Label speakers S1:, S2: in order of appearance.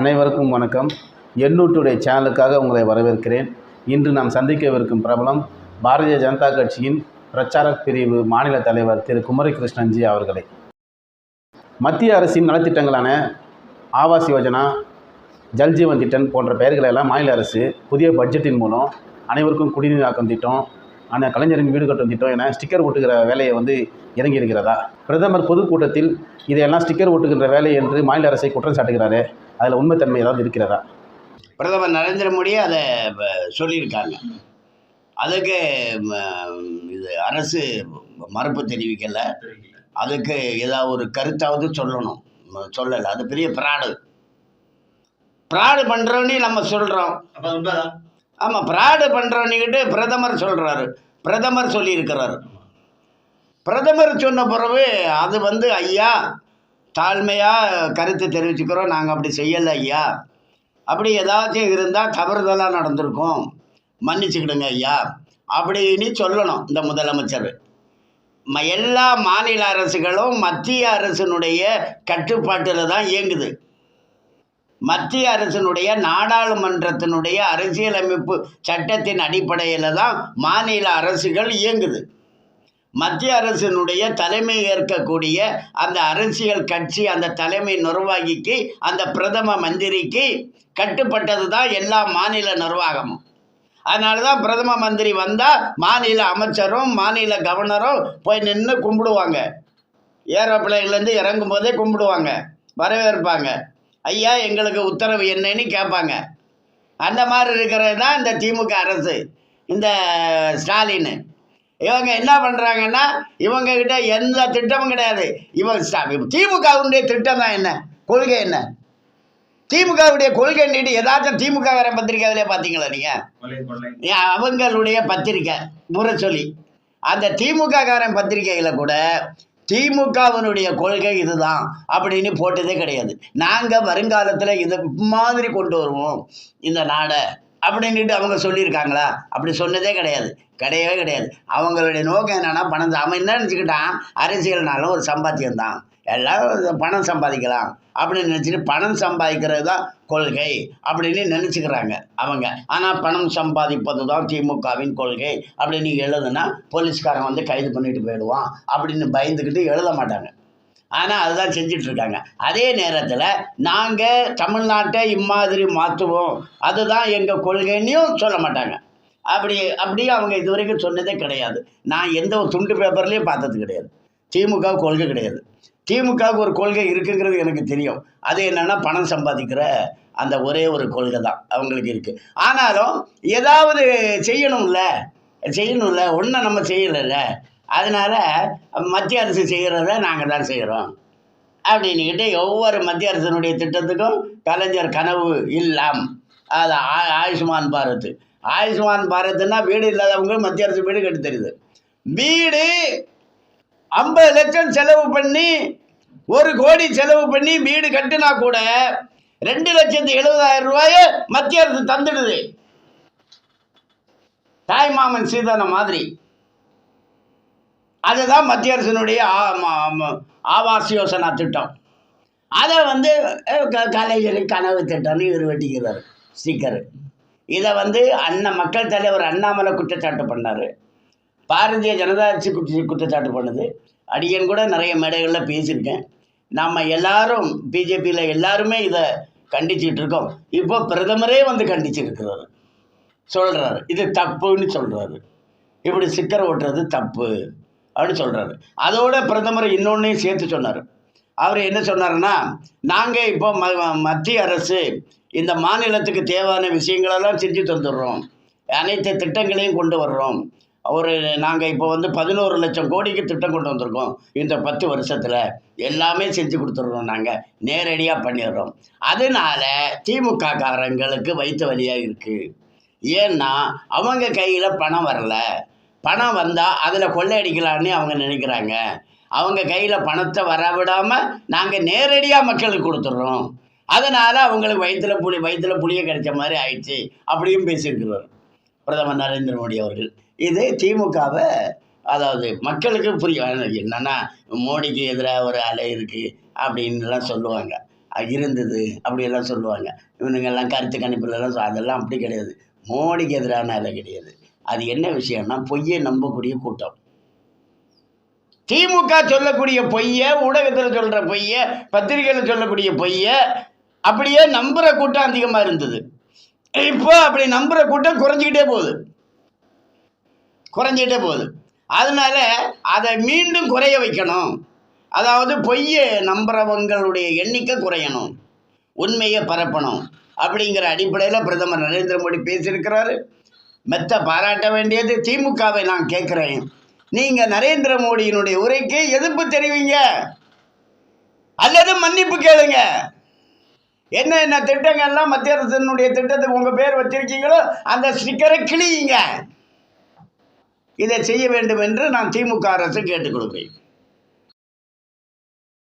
S1: அனைவருக்கும் வணக்கம். எண்ணூட்டுடைய சேனலுக்காக உங்களை வரவேற்கிறேன். இன்று நாம் சந்திக்கவிருக்கும் பிரபலம் பாரதிய ஜனதா கட்சியின் பிரச்சார பிரிவு மாநில தலைவர் திரு. குமரி கிருஷ்ணன்ஜி அவர்களை. மத்திய அரசின் நலத்திட்டங்களான ஆவாஸ் யோஜனா ஜல்ஜீவன் திட்டம் போன்ற பெயர்களை எல்லாம் மாநில அரசு புதிய பட்ஜெட்டின் மூலம் அனைவருக்கும் குடிநீராக்கம் திட்டம் ஆனால் கலைஞரின் வீடு கட்டும் திட்டம் என ஸ்டிக்கர் ஒட்டுகிற வேலையை வந்து இறங்கி இருக்கிறதா பிரதமர் பொதுக்கூட்டத்தில் இதையெல்லாம் ஸ்டிக்கர் ஒட்டுகின்ற வேலை என்று மாநில அரசை குற்றம் சாட்டுகிறாரே அதில் உண்மைத்தன்மை ஏதாவது இருக்கிறதா?
S2: பிரதமர் நரேந்திர மோடி அதை சொல்லியிருக்காங்க. அதுக்கு இது அரசு மறுப்பு தெரிவிக்கலை. அதுக்கு ஏதாவது ஒரு கருத்தாவது சொல்லணும். சொல்லலை. அது பெரிய பிராடு பிராடு பண்ணுறோன்னு நம்ம சொல்கிறோம் ஆமாம் பிராடு பண்ணுறவன்னுக்கிட்டு பிரதமர் சொல்கிறாரு பிரதமர் சொல்லியிருக்கிறாரு. பிரதமர் சொன்ன பிறகு அது வந்து ஐயா தாழ்மையாக கருத்து தெரிவிச்சுக்கிறோம் நாங்கள் அப்படி செய்யலை ஐயா. அப்படி ஏதாச்சும் இருந்தால் தவறுதலாக நடந்திருக்கும். மன்னிச்சுக்கிடுங்க ஐயா. அப்படின்னு சொல்லணும் இந்த முதலமைச்சர். ம- எல்லா மாநில அரசுகளும் மத்திய அரசினுடைய கட்டுப்பாட்டில் தான் இயங்குது. மத்திய அரசினுடைய நாடாளுமன்றத்தினுடைய அரசியலமைப்பு சட்டத்தின் அடிப்படையில் தான் மாநில அரசுகள் இயங்குது. மத்திய அரசினுடைய தலைமை ஏற்கக்கூடிய அந்த அரசியல் கட்சி அந்த தலைமை நிர்வாகிக்கு அந்த பிரதம மந்திரிக்கு கட்டுப்பட்டது தான் எல்லா மாநில நிர்வாகமும். அதனால தான் பிரதம மந்திரி வந்தால் மாநில அமைச்சரும் மாநில கவர்னரும் போய் நின்று கும்பிடுவாங்க. ஏரோப்ளைன்லேருந்து இறங்கும் போதே கும்பிடுவாங்க வரவேற்பாங்க. ஐயா எங்களுக்கு உத்தரவு என்னன்னு கேட்பாங்க அந்த மாதிரி இருக்கிறது தான் இந்த திமுக அரசு இந்த ஸ்டாலின். இவங்க என்ன பண்ணுறாங்கன்னா இவங்கக்கிட்ட எந்த திட்டமும் கிடையாது. இவங்க திமுகவுடைய திட்டம் தான் என்ன? கொள்கை என்ன? திமுகவுடைய கொள்கை நீட்டு ஏதாச்சும் திமுக வேற பத்திரிக்கையிலே பார்த்தீங்களா நீங்கள் அவங்களுடைய பத்திரிக்கை முரசொலி. அந்த திமுக காரன் பத்திரிக்கையில் கூட திமுகவினுடைய கொள்கை இதுதான் அப்படின்னு போட்டதே கிடையாது. நாங்கள் வருங்காலத்தில் இதை மாதிரி கொண்டு வருவோம். இந்த நாடை அப்படின்ட்டு அவங்க சொல்லியிருக்காங்களா? அப்படி சொன்னதே கிடையாது. கிடையவே கிடையாது. அவங்களுடைய நோக்கம் என்னென்னா பணம் அவன் என்ன நினச்சிக்கிட்டான்? அரசியல்னாலும் ஒரு சம்பாத்தியம் தான் எல்லாம் பணம் சம்பாதிக்கலாம் அப்படின்னு நினச்சிட்டு பணம் சம்பாதிக்கிறது தான் கொள்கை அப்படின்னு நினச்சிக்கிறாங்க அவங்க. ஆனால் பணம் சம்பாதிப்பது தான் திமுகவின் கொள்கை அப்படின்னு எழுதுனா போலீஸ்காரன் வந்து கைது பண்ணிட்டு போயிடுவான் அப்படின்னு பயந்துக்கிட்டு எழுத மாட்டாங்க. ஆனால் அதுதான் செஞ்சிட்ருக்காங்க. அதே நேரத்தில் நாங்கள் தமிழ்நாட்டை இம்மாதிரி மாற்றுவோம் அதுதான் எங்கள் கொள்கைன்னும் சொல்ல மாட்டாங்க. அப்படி அப்படியே அவங்க இது வரைக்கும் சொன்னதே கிடையாது. நான் எந்த ஒரு துண்டு பேப்பர்லேயும் பார்த்தது கிடையாது. திமுக கொள்கை கிடையாது. திமுகவுக்கு ஒரு கொள்கை இருக்குங்கிறது எனக்கு தெரியும். அது என்னென்னா பணம் சம்பாதிக்கிற அந்த ஒரே ஒரு கொள்கை தான் அவங்களுக்கு இருக்குது ஆனாலும் ஏதாவது செய்யணும்ல செய்யணும்ல ஒன்றும் நம்ம செய்யலைல்ல அதனால் மத்திய அரசு செய்கிறத நாங்கள் தான் செய்கிறோம் அப்படின்னுக்கிட்டு ஒவ்வொரு மத்திய அரசினுடைய திட்டத்துக்கும் கலைஞர் கனவு இல்லாம். அது ஆ- ஆயுஷ்மான் பாரத். ஆயுஷ்மான் பாரத்னா வீடு இல்லாதவங்க மத்திய அரசு வீடு கட்டி தெரியுது வீடு ஐம்பது லட்சம் செலவு பண்ணி ஒரு கோடி செலவு பண்ணி வீடு கட்டினா கூட ரெண்டு லட்சத்து எழுபதாயிரம் ரூபாய மத்திய அரசு தந்துடுது. தாய்மாமன் சீதான மாதிரி. அதுதான் மத்திய அரசினுடைய ஆவாஸ் யோசனா திட்டம். அதை வந்து அஹ், கலைஞரின் கனவு திட்டம்னு இவர் வெட்டிக்கிறார் ஸ்டிக்கரு. இதை வந்து அண்ணன் மக்கள் தலைவர் அண்ணாமலை குற்றச்சாட்டு பண்ணார். பாரதிய ஜனதா கட்சி குற்ற குற்றச்சாட்டு பண்ணுது. அடியன் கூட நிறைய மேடைகளில் பேசியிருக்கேன். நம்ம எல்லாரும் பிஜேபியில் எல்லாருமே இதை கண்டிச்சுக்கிட்டு இருக்கோம். இப்போ பிரதமரே வந்து கண்டிச்சிருக்கிறாரு. சொல்கிறாரு இது தப்புன்னு சொல்கிறாரு இப்படி சிக்கர் ஓட்டுறது தப்பு. அப்படின்னு சொல்கிறாரு அதோட பிரதமர் இன்னொன்னையும் சேர்த்து சொன்னார். அவர் என்ன சொன்னாருன்னா நாங்கள் இப்போ ம மத்திய அரசு இந்த மாநிலத்துக்கு தேவையான விஷயங்களெல்லாம் செஞ்சு தந்துடுறோம். அனைத்து திட்டங்களையும் கொண்டு வர்றோம். ஒரு நாங்கள் இப்போ வந்து பதினோரு லட்சம் கோடிக்கு திட்டம் கொண்டு வந்திருக்கோம். இந்த பத்து வருஷத்தில் எல்லாமே செஞ்சு கொடுத்துட்றோம் நாங்கள் நேரடியாக பண்ணிடுறோம். அதனால திமுக காரங்களுக்கு வயிற்று வழியாக இருக்குது ஏன்னா அவங்க கையில் பணம் வரல. பணம் வந்தால் அதில் கொள்ளையடிக்கலான்னு அவங்க நினைக்கிறாங்க. அவங்க கையில் பணத்தை வரவிடாமல் நாங்கள் நேரடியாக மக்களுக்கு கொடுத்துட்றோம் அதனால் அவங்களுக்கு வயிற்றுல புளி வயிற்றுல புளிய கிடைச்ச மாதிரி ஆயிடுச்சு அப்படியும் பேசியிருக்கிறார் பிரதமர் நரேந்திர மோடி அவர்கள். இது திமுகவை அதாவது மக்களுக்கு புரிய என்னன்னா மோடிக்கு எதிராக ஒரு அலை இருக்குது அப்படின்லாம் சொல்லுவாங்க. இருந்தது அப்படியெல்லாம் சொல்லுவாங்க. இவனுங்கெல்லாம் கருத்து கணிப்புலலாம் அதெல்லாம் அப்படி கிடையாது. மோடிக்கு எதிரான அலை கிடையாது. அது என்ன விஷயம்னா பொய்யை நம்பக்கூடிய கூட்டம். திமுக சொல்லக்கூடிய பொய்ய ஊடகத்தில் சொல்கிற பொய்ய பத்திரிகையில் சொல்லக்கூடிய பொய்ய அப்படியே நம்புகிற கூட்டம் அதிகமாக இருந்தது. இப்போ அப்படி நம்புகிற கூட்டம் குறைஞ்சிக்கிட்டே போகுது. குறைஞ்சிக்கிட்டே போகுது. அதனால அதை மீண்டும் குறைய வைக்கணும். அதாவது பொய்யை நம்புறவங்களுடைய எண்ணிக்கை குறையணும். உண்மையை பரப்பணும். அப்படிங்கிற அடிப்படையில் பிரதமர் நரேந்திர மோடி பேசியிருக்கிறாரு. மெத்த பாராட்ட வேண்டியது திமுகவை நான் கேட்குறேன். நீங்கள் நரேந்திர மோடியினுடைய உரைக்கு எதிர்ப்பு தெரிவிங்க. அல்லது மன்னிப்பு கேளுங்க. என்ன என்ன திட்டங்கள்லாம் மத்திய அரசினுடைய திட்டத்துக்கு உங்கள் பேர் வச்சிருக்கீங்களோ அந்த ஸ்டிக்கரை கிழியுங்க. இதை செய்ய வேண்டும் என்று நான் திமுக அரசு கேட்டுக் கொடுக்கிறேன்